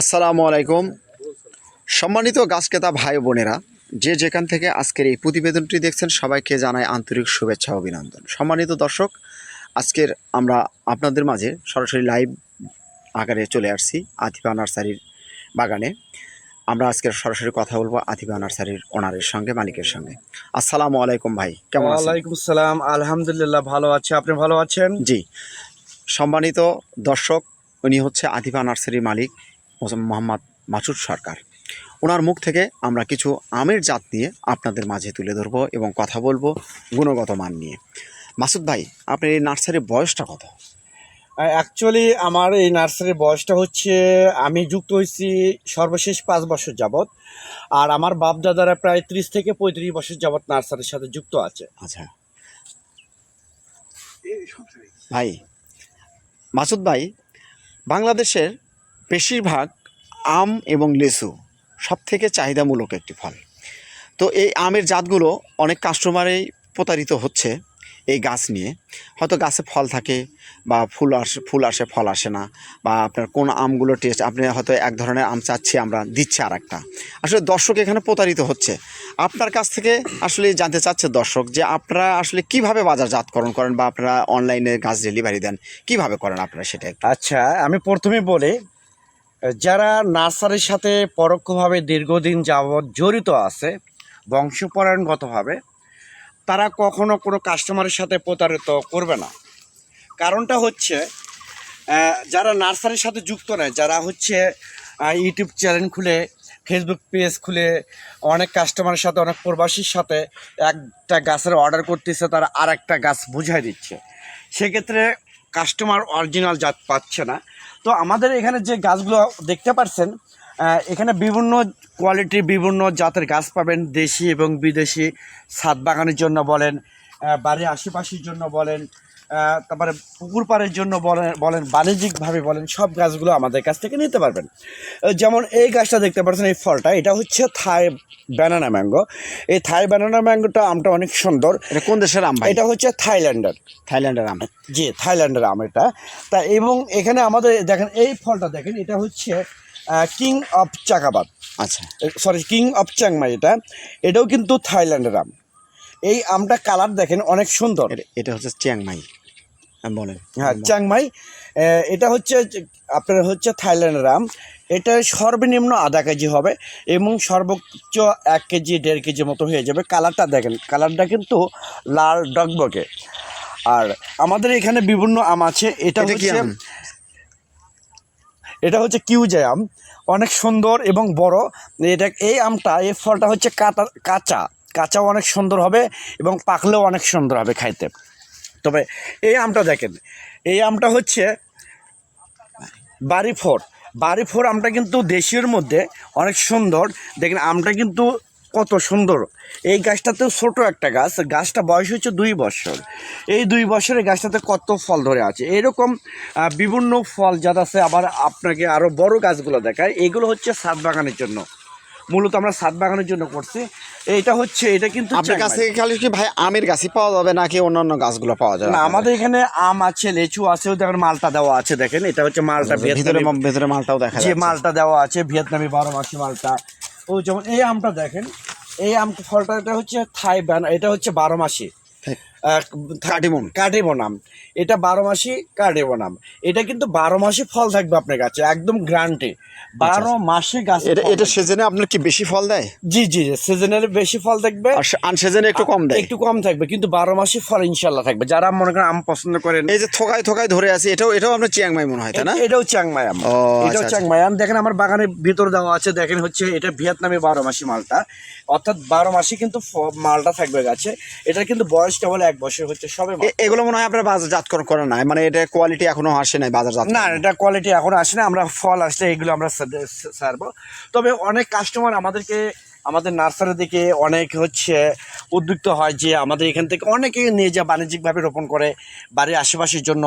আসসালামু আলাইকুম। সম্মানিত গাছ ক্রেতা ভাই বোনেরা যে যেখান থেকে আজকের এই প্রতিবেদনটি দেখছেন সবাইকে জানাই আন্তরিক শুভেচ্ছা ও অভিনন্দন। সম্মানিত দর্শক আজকের আমরা আপনাদের মাঝে সরাসরি লাইভ আকারে চলে আসছি আতিফা নার্সারির বাগানে। আমরা আজকের সরাসরি কথা বলব আতিফা নার্সারির ওনারের সঙ্গে মালিকের সঙ্গে। আসসালামু আলাইকুম ভাই কেমন আছেন? ওয়ালাইকুম সালাম আলহামদুলিল্লাহ ভালো আছে। আপনি ভালো আছেন? জি। সম্মানিত দর্শক উনি হচ্ছে আতিফা নার্সারির মালিক মোহাম্মদ মাসুদ সরকার। ওনার মুখ থেকে আমরা কিছু আমের জাত নিয়ে আপনাদের মাঝে তুলে ধরবো এবং কথা বলব গুণগত মান নিয়ে। মাসুদ ভাই আপনার এই নার্সারির বয়সটা কত? অ্যাকচুয়ালি আমার এই নার্সারির বয়সটা হচ্ছে আমি যুক্ত হয়েছি সর্বশেষ পাঁচ বছর যাবৎ আর আমার বাপ দাদারা প্রায় ত্রিশ থেকে পঁয়ত্রিশ বছর যাবৎ নার্সারির সাথে যুক্ত আছে। আচ্ছা। ভাই মাসুদ ভাই বাংলাদেশের বেশিরভাগ আম এবং লিচু সব থেকে চাহিদামূলক একটি ফল। তো এই আমের জাতগুলো অনেক কাস্টমারেই প্রতারিত হচ্ছে। এই গাছ নিয়ে। হয়তো গাছে ফল থাকে বা ফুল আসে ফুল আসে, ফল আসে না বা আপনার কোন আমগুলো টেস্ট আপনি হয়তো এক ধরনের আম চাচ্ছি, আমরা দিচ্ছি আর একটা আসলে দর্শক এখানে প্রতারিত হচ্ছে। আপনার কাছ থেকে আসলে জানতে চাচ্ছে দর্শক যে আপনারা আসলে কীভাবে বাজারজাতকরণ করেন বা আপনারা অনলাইনে গাছ ডেলিভারি দেন? কীভাবে করেন আপনারা সেটা আচ্ছা আমি প্রথমে বলি, যারা নার্সারির সাথে পরোক্ষভাবে দীর্ঘদিন যাবৎ জড়িত আছে, বংশপরায়ণগতভাবে তারা কখনো কোনো কাস্টমারের সাথে প্রতারিত করবে না। কারণটা হচ্ছে যারা নার্সারির সাথে যুক্ত নয়, যারা হচ্ছে ইউটিউব চ্যানেল খুলে ফেসবুক পেজ খুলে, অনেক কাস্টমারের সাথে, অনেক প্রবাসীর সাথে একটা গাছের অর্ডার করতেছে, তারা আর একটা গাছ বুঝাই দিচ্ছে। সেক্ষেত্রে কাস্টমার অরিজিনাল জাত পাচ্ছে না। তো আমাদের এখানে যে গাছগুলো দেখতে পাচ্ছেন এখানে বিভিন্ন কোয়ালিটির বিভিন্ন জাতের গাছ পাবেন দেশি এবং বিদেশি ছাদ বাগানের জন্য বলেন বাড়ির আশেপাশের জন্য বলেন তারপরে পুকুর পাড়ের জন্য বলেন বলেন বাণিজ্যিকভাবে বলেন সব গাছগুলো আমাদের কাছ থেকে নিতে পারবেন। যেমন এই গাছটা দেখতে পাচ্ছেন এই ফলটা এটা হচ্ছে থাই ব্যানানা ম্যাঙ্গো এই থাই ব্যানানা ম্যাঙ্গোটা আমটা অনেক সুন্দর। এটা কোন দেশের আম এটা হচ্ছে থাইল্যান্ডের। থাইল্যান্ডের আম। জি থাইল্যান্ডের আম এটা। তা এবং এখানে আমাদের দেখেন এই ফলটা দেখেন এটা হচ্ছে কিং অফ চাকাবাদ আচ্ছা। সরি কিং অফ চাংমাই এটা। এটাও কিন্তু থাইল্যান্ডের আম। এই আমটা কালার দেখেন অনেক সুন্দর। এটা- হচ্ছে চ্যাংমাই আম বলেন। হ্যাঁ চ্যাংমাই এটা হচ্ছে আপনার হচ্ছে থাইল্যান্ডের আম। এটা সর্বনিম্ন আধা কেজি হবে এবং সর্বোচ্চ এক কেজি দেড় কেজি মতো হয়ে যাবে। কালারটা দেখেন কালারটা কিন্তু লাল ডগবগে। আর আমাদের এখানে বিভিন্ন আম আছে। এটা হচ্ছে? এটা হচ্ছে কিউজে আম। অনেক সুন্দর এবং বড়। এটা এই আমটা, এই ফলটা হচ্ছে কাটা, কাঁচা। কাঁচাও অনেক সুন্দর হবে এবং পাকলেও অনেক সুন্দর হবে খাইতে। তবে এই আমটা দেখেন, এই আমটা হচ্ছে বাড়ি ফোর বাড়ি ফোর আমটা কিন্তু দেশীয়র মধ্যে অনেক সুন্দর। দেখেন আমটা কিন্তু কত সুন্দর। এই গাছটাতেও ছোট একটা গাছ গাছটা বয়স হচ্ছে দুই বছর। এই দুই বছরের গাছটাতে কত ফল ধরে আছে? এরকম বিভিন্ন ফল জাত আছে। আবার আপনাকে আরও বড় গাছগুলো দেখায় এগুলো হচ্ছে সাত বাগানের জন্য। মূলত আমরা সাত বাগানের জন্য করছি। এইটা হচ্ছে এটা কিন্তু আপনার কাছ থেকে খালি কি ভাই আমের গাছই পাওয়া যাবে নাকি অন্যান্য গাছগুলো পাওয়া যাবে? না আমাদের এখানে আম আছে লেচু আছে দেখেন মালটা দেওয়া আছে দেখেন। এটা হচ্ছে মালটা ভিতরে মালটাও দেখা যে মালটা দেওয়া আছে ভিয়েতনামি বারো মাসি মালটা। ও যেমন এই আমটা দেখেন, এই আম ফলটা এটা হচ্ছে থাই ব্যান, এটা হচ্ছে বারো মাসি। কাটিমন কাটিবন এটা বারো মাসি কাটিবন এটা কিন্তু বারো মাসে ফল থাকবে আপনার কাছে একদম গ্রান্টে বারো মাসে গাছ এটা এটা সিজনে আপনার কি বেশি ফল দেয়? জি জি সিজনের বেশি ফল থাকবে। আর আনসিজনে একটু কম দেয়? একটু কম থাকবে কিন্তু বারো মাসে ফল ইনশাল্লাহ থাকবে। যারা মনে করেন আম পছন্দ করেন এই যে থোকায় থোকায় ধরে আছে এটাও এটাও আপনার চিয়াংমাই মনে হয় তাই না? এটাও চাংমাই আম। এটাও আচ্ছা, চাংমাই আম। দেখেন আমার বাগানের ভিতর দেওয়া আছে দেখেন হচ্ছে এটা ভিয়েতনামে বারো মাসি মালটা। অর্থাৎ বারো মাসে কিন্তু মালটা থাকবে গাছে। এটার কিন্তু বয়স কেবল এক বছর হচ্ছে সবে এগুলো মনে হয় আপনার বাজারজাতকরণ করা নাই। মানে এটা কোয়ালিটি এখনও আসে নাই বাজারজাত না এটা কোয়ালিটি এখনও আসে না আমরা ফল আসলে এগুলো আমরা সার- সারবো। তবে অনেক কাস্টমার আমাদেরকে আমাদের নার্সারি দিকে অনেক হচ্ছে উদ্যুক্ত হয় যে আমাদের এখান থেকে অনেকে নিয়ে যা বাণিজ্যিকভাবে রোপণ করে বাড়ির আশেপাশের জন্য।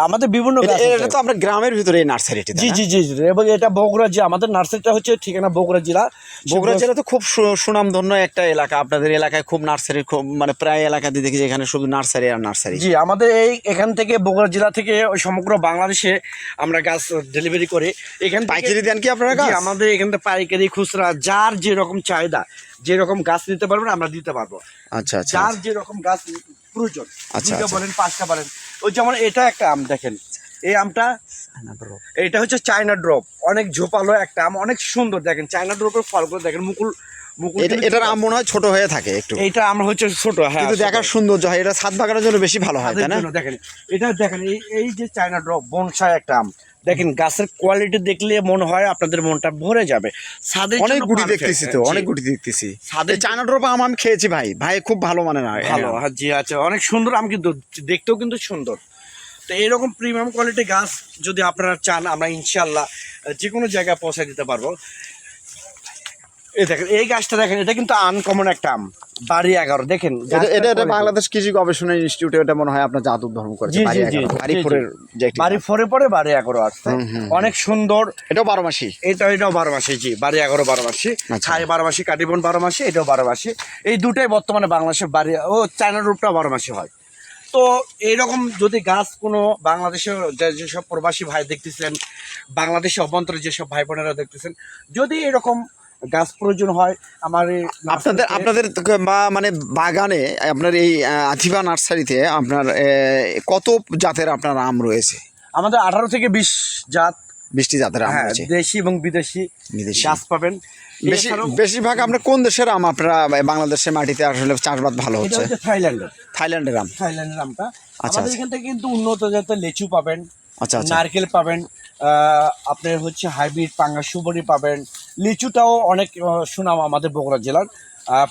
আমাদের বিভিন্ন এটা গাছ আছে। এটা তো আপনার গ্রামের ভিতরে এই নার্সারিটি জি জি জি জি এবং এটা বগুড়া যে আমাদের নার্সারিটা হচ্ছে ঠিকানা বগুড়া জেলা। বগুড়া জেলা তো খুব সুনামধন্য একটা এলাকা। আপনাদের এলাকায় খুব নার্সারি খুব মানে প্রায় এলাকাতে দেখি যে এখানে শুধু নার্সারি আর নার্সারি। জি আমাদের এই এখান থেকে বগুড়া জেলা থেকে ওই সমগ্র বাংলাদেশে আমরা গাছ ডেলিভারি করি। এখান থেকে- পাইকারি দেন কি আপনারা আমাদের এখান থেকে পাইকারি খুচরা যার যেরকম চাহিদা যেরকম গাছ নিতে পারবেন আমরা দিতে পারব। আচ্ছা আচ্ছা। যার যেরকম গাছ প্রয়োজন আচ্ছা, আচ্ছা। বলেন পাঁচটা বলেন। ওই যেমন এটা একটা আম দেখেন। এই আমটা এটা হচ্ছে চায়না ড্রপ অনেক ঝোপালো একটা আম অনেক সুন্দর। দেখেন চায়না ড্রপের ফলগুলো দেখেন মুকুল এটার আম মনে হয় ছোট হয়ে থাকে একটু। এইটা আমরা হচ্ছে ছোট হ্যাঁ কিন্তু দেখার সৌন্দর্য হয় এটা বাগানের জন্য বেশি ভালো হয় তাই না? দেখেন এটা দেখেন এই যে চায়না ড্রপ বনসাই একটা আম দেখেন গাছের কোয়ালিটি দেখলে মনে হয় আপনাদের মনটা ভরে যাবে। অনেক গুটি দেখতেছি তো অনেক গুটি দেখতেছি। ছাদের চায়না ড্রপ আম আমি খেয়েছি ভাই ভাই খুব ভালো মানে না ভালো হ্যাঁ। জি আচ্ছা অনেক সুন্দর আম কিন্তু দেখতেও কিন্তু সুন্দর। তো এরকম প্রিমিয়াম কোয়ালিটি গাছ যদি আপনারা চান আমরা ইনশাল্লাহ যে কোনো জায়গায় পৌঁছে দিতে পারব। এই দেখেন এই গাছটা দেখেন এটা কিন্তু আনকমন একটা আম। বাড়ি এগারো দেখেন এটা এটা বাংলাদেশ কৃষি গবেষণা ইনস্টিটিউটে এটা মনে হয় আপনার জাত উদ্ভাবন করেছে বাড়ি এগারো, বাড়ি জি, জি। ফোরের বাড়ি ফোরে পরে বাড়ি এগারো আসছে। অনেক সুন্দর। এটাও বারো মাসি। এটা এটাও বারো মাসে জি বাড়ি এগারো বারো মাসে। আচ্ছা। ছাই বারো মাসে কাটিবন বারো মাসে এটাও বারো মাসে। এই দুটাই বর্তমানে বাংলাদেশের বাড়ি ও চায়না রূপটা বারো মাসে হয়। তো এইরকম যদি গাছ কোনো বাংলাদেশের যেসব প্রবাসী ভাই দেখতেছেন বাংলাদেশে অভ্যন্তরে যেসব ভাই বোনেরা দেখতেছেন যদি এরকম গাছ প্রয়োজন হয় আমার আপনাদের আপনাদের বা মানে বাগানে আপনার এই আথিবা নার্সারিতে আপনার কত জাতের আপনার আম রয়েছে? আমাদের আঠারো থেকে বিশ জাত। বৃষ্টি জাতের আম হ্যাঁ রয়েছে। দেশি এবং বিদেশি বিদেশি। গাছ পাবেন। বেশি বেশিরভাগ আপনার কোন দেশের আম আপনারা বাংলাদেশের মাটিতে আসলে চাষবাদ ভালো হচ্ছে? থাইল্যান্ডের। থাইল্যান্ডের আম। থাইল্যান্ডের আমটা। আচ্ছা, আচ্ছা। এখান থেকে কিন্তু উন্নত জাতের লিচু পাবেন আচ্ছা আচ্ছা। নারকেল পাবেন আপনার হচ্ছে হাইব্রিড পাঙ্গা সুবরি পাবেন। লিচুটাও অনেক সুনাম আমাদের বগুড়া জেলার।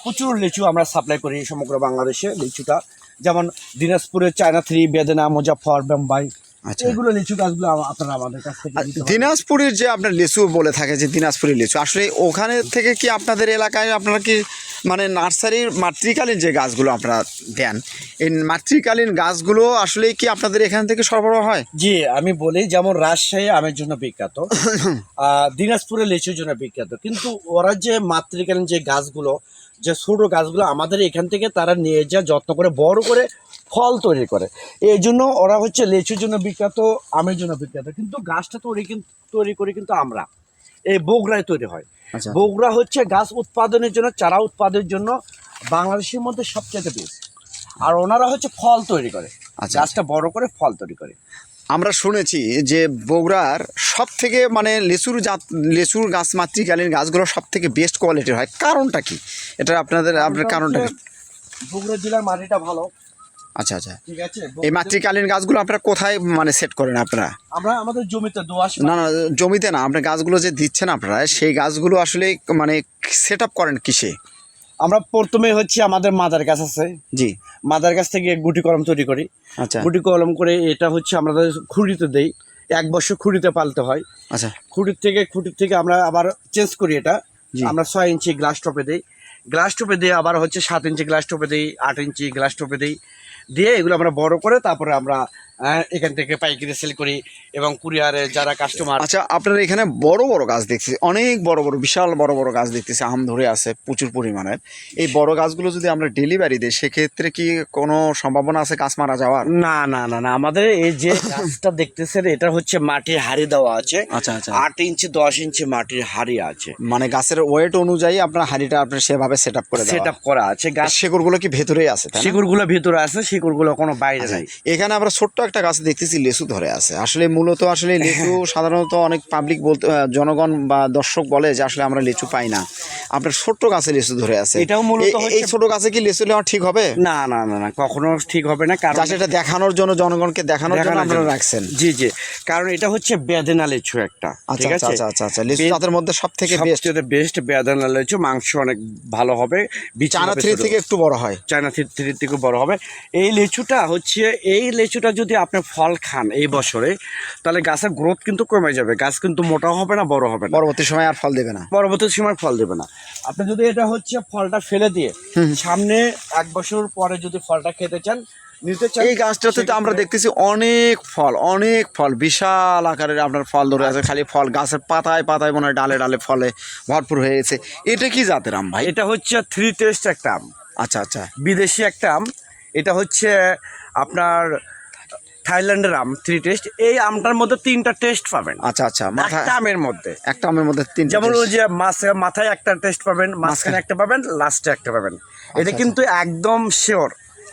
প্রচুর লিচু আমরা সাপ্লাই করি সমগ্র বাংলাদেশে লিচুটা। যেমন দিনাজপুরের চায়না থ্রি, বেদনা মুজাফর বোম্বাই আচ্ছা লিচু গাছগুলো আপনারা আমাদের কাছ থেকে। দিনাজপুরের যে আপনার লিচু বলে থাকে যে দিনাজপুরের লিচু আসলে ওখানে থেকে কি আপনাদের এলাকায় আপনারা কি মানে নার্সারির মাতৃকালীন যে গাছগুলো আপনারা দেন এই মাতৃকালীন গাছগুলো আসলে কি আপনাদের এখান থেকে সরবরাহ হয় জি আমি বলি যেমন রাজশাহী আমের জন্য বিখ্যাত দিনাজপুরের লিচুর জন্য বিখ্যাত কিন্তু ওরা যে মাতৃকালীন যে গাছগুলো যে ছোট গাছগুলো আমাদের এখান থেকে তারা নিয়ে যা যত্ন করে বড় করে ফল তৈরি করে। এই জন্য ওরা হচ্ছে লেচুর জন্য বিখ্যাত আমের জন্য বিখ্যাত। কিন্তু গাছটা তৈরি কিন্তু তৈরি করি কিন্তু আমরা। এই বগুড়ায় তৈরি হয়। আচ্ছা। বগুড়া হচ্ছে গাছ উৎপাদনের জন্য চারা উৎপাদনের জন্য বাংলাদেশের মধ্যে সবচেয়ে বেশি। আর ওনারা হচ্ছে ফল তৈরি করে। আচ্ছা। গাছটা বড় করে ফল তৈরি করে। আমরা শুনেছি যে বগুড়ার সব থেকে মানে লেচুর জাত লেচুর গাছ মাতৃকালীন গাছগুলো সব থেকে বেস্ট কোয়ালিটির হয়। কারণটা কি? এটা আপনাদের আপনার কারণটা বগুড়া জেলার মাটিটা ভালো। আচ্ছা আচ্ছা। ঠিক আছে এই মাতৃকালীন গাছগুলো আপনারা কোথায় মানে সেট করেন আপনারা? আমরা আমাদের জমিতে দোয়াশ না না জমিতে না আপনার গাছগুলো যে দিচ্ছেন আপনারা সেই গাছগুলো আসলে মানে সেট আপ করেন কিসে? আমরা প্রথমে হচ্ছে আমাদের মাদার গাছ আছে। জি। মাদার গাছ থেকে গুটি কলম তৈরি করি। আচ্ছা। গুটি কলম করে এটা হচ্ছে আমাদের খুঁড়িতে দেই। এক বছর খুঁড়িতে পালতে হয়। আচ্ছা। খুঁটির থেকে খুঁটির থেকে আমরা আবার চেঞ্জ করি এটা। আমরা ছয় ইঞ্চি গ্লাস টপে দিই। গ্লাস টপে দিয়ে আবার হচ্ছে সাত ইঞ্চি গ্লাস টপে দিই আট ইঞ্চি গ্লাস টপে দিই। দিয়ে এগুলো আমরা বড় করে তারপরে আমরা এখান থেকে পাইকারি সেল করি এবং কুরিয়ারে যারা কাস্টমার আচ্ছা আপনার এখানে বড় বড় গাছ দেখছি অনেক বড় বড় বিশাল বড় বড় গাছ দেখতেছি আম ধরে আছে প্রচুর পরিমাণের। এই বড় গাছগুলো যদি আমরা ডেলিভারি দিই সেক্ষেত্রে কি কোনো সম্ভাবনা আছে গাছ মারা যাওয়ার? না না না না আমাদের এই যে গাছটা দেখতেছেন এটা হচ্ছে মাটির হাড়ি দেওয়া আছে। আচ্ছা আচ্ছা। আট ইঞ্চি দশ ইঞ্চি মাটির হাড়ি আছে। মানে গাছের ওয়েট অনুযায়ী আপনার হাঁড়িটা আপনার সেভাবে সেট আপ করে সেট আপ করা আছে। গাছ শেকড়গুলো কি ভেতরেই আছে? শিকড়গুলো ভিতরে আছে শিকড়গুলো কোনো বাইরে আচ্ছা, নাই। এখানে আমরা ছোট্ট একটা গাছ দেখতেছি লেসু ধরে আছে। আসলে মূলত আসলে লেসু সাধারণত অনেক পাবলিক বলতে জনগণ বা দর্শক বলে যে আসলে আমরা লেচু পাই না। আপনার ছোট্ট গাছে লিচু ধরে আছে। এটাও মূলত এই- ছোট গাছে কি লিচু নেওয়া ঠিক হবে? না না না না কখনো ঠিক হবে না কারণ সেটা দেখানোর জন্য জনগণকে দেখানোর জন্য আপনারা রাখছেন। জি জি কারণ এটা হচ্ছে বেদেনা লিচু একটা আচ্ছা ঠিক আচ্ছা আছে? আচ্ছা আচ্ছা আচ্ছা লিচু জাতের মধ্যে সব থেকে বেস্ট বেস্ট বেদেনা লিচু মাংস অনেক ভালো হবে চায়না থ্রি থেকে একটু বড় হয়। চায়না থ্রি থ্রির থেকে বড় হবে। এই লিচুটা হচ্ছে এই লিচুটা যদি আপনি ফল খান এই বছরে তাহলে গাছের গ্রোথ কিন্তু কমে যাবে গাছ কিন্তু মোটা হবে না বড় হবে না। পরবর্তী সময় আর ফল দেবে না। পরবর্তী সময় ফল দেবে না। আপনি যদি এটা হচ্ছে ফলটা ফেলে দিয়ে সামনে এক বছর পরে যদি ফলটা খেতে চান এই গাছটাতে তো আমরা দেখতেছি অনেক ফল অনেক ফল বিশাল আকারের আপনার ফল ধরে আছে খালি ফল গাছের পাতায় পাতায় মনে হয় ডালে ডালে ফলে ভরপুর হয়ে গেছে। এটা কি জাতের আম ভাই? এটা হচ্ছে থ্রি টেস্ট একটা আম। আচ্ছা আচ্ছা। বিদেশি একটা আম। এটা হচ্ছে আপনার থাইল্যান্ডের আম থ্রি টেস্ট এই আমটার মধ্যে তিনটা টেস্ট পাবেন। আচ্ছা আচ্ছা মাথা একটা আমের মধ্যে। একটা আমের মধ্যে তিন যেমন ওই যে মাছে মাথায় একটা টেস্ট পাবেন মাঝখানে একটা পাবেন লাস্টে একটা পাবেন। এটা কিন্তু একদম শিওর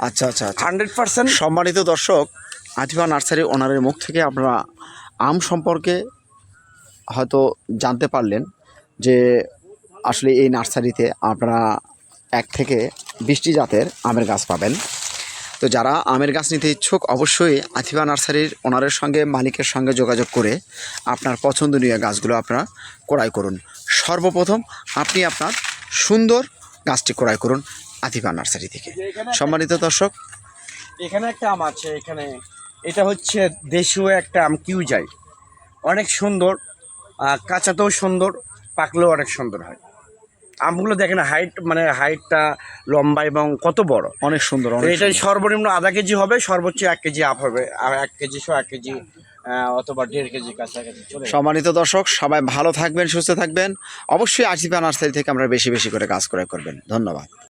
আচ্ছা আচ্ছা আচ্ছা। হান্ড্রেড পার্সেন্ট সম্মানিত দর্শক আতিফা নার্সারি ওনারের মুখ থেকে আপনারা আম সম্পর্কে হয়তো জানতে পারলেন যে আসলে এই নার্সারিতে আপনারা এক থেকে বৃষ্টি জাতের আমের গাছ পাবেন। তো যারা আমের গাছ নিতে ইচ্ছুক অবশ্যই আতিফা নার্সারির ওনারের সঙ্গে মালিকের সঙ্গে যোগাযোগ করে আপনার পছন্দনীয় গাছগুলো আপনারা ক্রয় করুন। সর্বপ্রথম আপনি আপনার সুন্দর গাছটি ক্রয় করুন আতিফা নার্সারি থেকে। সম্মানিত দর্শক। এখানে একটা আম আছে এখানে এটা হচ্ছে দেশীয় একটা আম কিউ যায় অনেক সুন্দর কাঁচাতেও সুন্দর পাকলেও অনেক সুন্দর হয়। আমগুলো দেখেন হাইট মানে হাইটটা লম্বা এবং কত বড়? অনেক সুন্দর অনেক এটা সর্বনিম্ন আধা কেজি হবে সর্বোচ্চ এক কেজি আপ হবে। আর এক কেজি সো এক কেজি অথবা দেড় কেজি কাছাকাছি সম্মানিত দর্শক সবাই ভালো থাকবেন সুস্থ থাকবেন। অবশ্যই আশিফা নার্সারি থেকে আমরা বেশি বেশি করে কাজ করে করবেন। ধন্যবাদ।